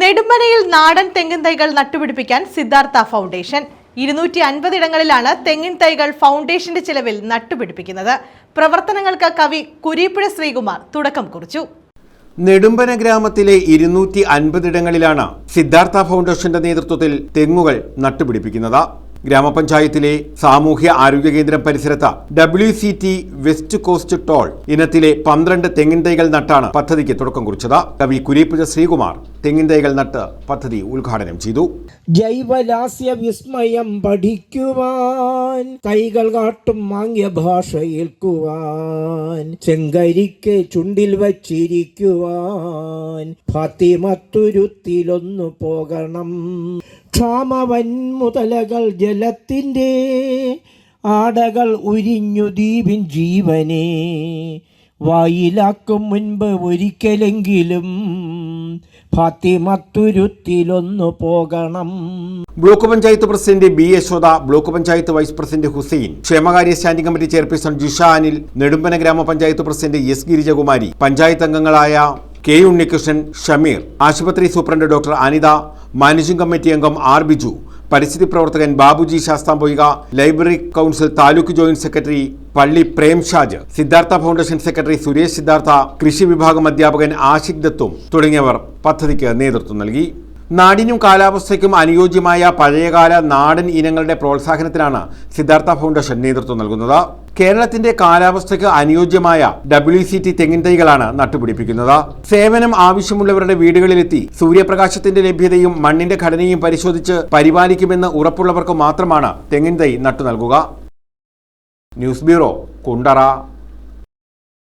നെടുമ്പനയിൽ നാടൻ തെങ്ങിൻ തൈകൾ നട്ടുപിടിപ്പിക്കാൻ സിദ്ധാർത്ഥ ഫൗണ്ടേഷൻ. ഇരുന്നൂറ്റി അൻപത് ഇടങ്ങളിലാണ് തെങ്ങിൻ തൈകൾ ഫൗണ്ടേഷന്റെ ചിലവിൽ നട്ടുപിടിപ്പിക്കുന്നത്. പ്രവർത്തനങ്ങൾക്ക് കവി കുരീപ്പുഴ ശ്രീകുമാർ തുടക്കം കുറിച്ചു. നെടുമ്പന ഗ്രാമത്തിലെ ഇരുന്നൂറ്റി അൻപതിടങ്ങളിലാണ് സിദ്ധാർത്ഥ ഫൗണ്ടേഷന്റെ നേതൃത്വത്തിൽ തെങ്ങുകൾ നട്ടുപിടിപ്പിക്കുന്നത്. ഗ്രാമപഞ്ചായത്തിലെ സാമൂഹ്യ ആരോഗ്യ കേന്ദ്രം പരിസരത്ത് W C T west coast tall ഇനത്തിലെ പന്ത്രണ്ട് തെങ്ങിൻ തൈകൾ നട്ടാണ് പദ്ധതിക്ക് തുടക്കം കുറിച്ചത്. കവി കുരീപ്പുഴ ശ്രീകുമാർ തെങ്ങിൻ തൈകൾ നട്ട് പദ്ധതി ഉദ്ഘാടനം ചെയ്തു. ജൈവലാസ്യ വിസ്മയം പഠിക്കുവാൻ കൈകൾ കാട്ടും മാങ്ങിയ ഭാഷയിൽ കുവാൻ ചെങ്കരിക്ക് ചുണ്ടിൽ വച്ചിരിക്കുവാൻ. ഫാത്തിമത്തുരുത്തിലൊന്നു പോകണം. ക്ഷാമവൻ മുതലകൾ ജലത്തിന്റെ ആടകൾ ഉരിഞ്ഞു ദ്വീപിൻ ജീവനെ. വായിലാക്കും മുൻപ് ഒരിക്കലെങ്കിലും ഫാത്തിമത്തുരുത്തിലൊന്നു പോകണം. Block panchayat president B Yashoda block panchayat vice president Hussain ക്ഷേമകാര്യ standing committee chairperson Jisha Anil Nedumpana ഗ്രാമപഞ്ചായത്ത് പ്രസിഡന്റ് എസ് ഗിരിജകുമാരി പഞ്ചായത്ത് അംഗങ്ങളായ കെ ഉണ്ണികൃഷ്ണൻ ഷമീർ ആശുപത്രി superintendent doctor Anitha managing committee അംഗം ആർ ബിജു പരിസ്ഥിതി പ്രവർത്തകൻ Babuji ശാസ്താംബോയിക library council taluk joint secretary പള്ളി പ്രേംഷാജ് സിദ്ധാർത്ഥ ഫൗണ്ടേഷൻ സെക്രട്ടറി സുരേഷ് സിദ്ധാർത്ഥ കൃഷി വിഭാഗം അധ്യാപകൻ ആഷിഖ് ദത്തും തുടങ്ങിയവർ പദ്ധതിക്ക് നേതൃത്വം നൽകി. നാടിനും കാലാവസ്ഥയ്ക്കും അനുയോജ്യമായ പഴയകാല നാടൻ ഇനങ്ങളുടെ പ്രോത്സാഹനത്തിനാണ് സിദ്ധാർത്ഥ ഫൗണ്ടേഷൻ നേതൃത്വം നൽകുന്നത്. കേരളത്തിന്റെ കാലാവസ്ഥയ്ക്ക് അനുയോജ്യമായ ഡബ്ല്യു സി ടി തെങ്ങിൻ തൈകളാണ് നട്ടുപിടിപ്പിക്കുന്നത്. സേവനം ആവശ്യമുള്ളവരുടെ വീടുകളിലെത്തി സൂര്യപ്രകാശത്തിന്റെ ലഭ്യതയും മണ്ണിന്റെ ഘടനയും പരിശോധിച്ച് പരിപാലിക്കുമെന്ന് ഉറപ്പുള്ളവർക്ക് മാത്രമാണ് തെങ്ങിൻ തൈ നട്ടു നൽകുക. News bureau Kundara.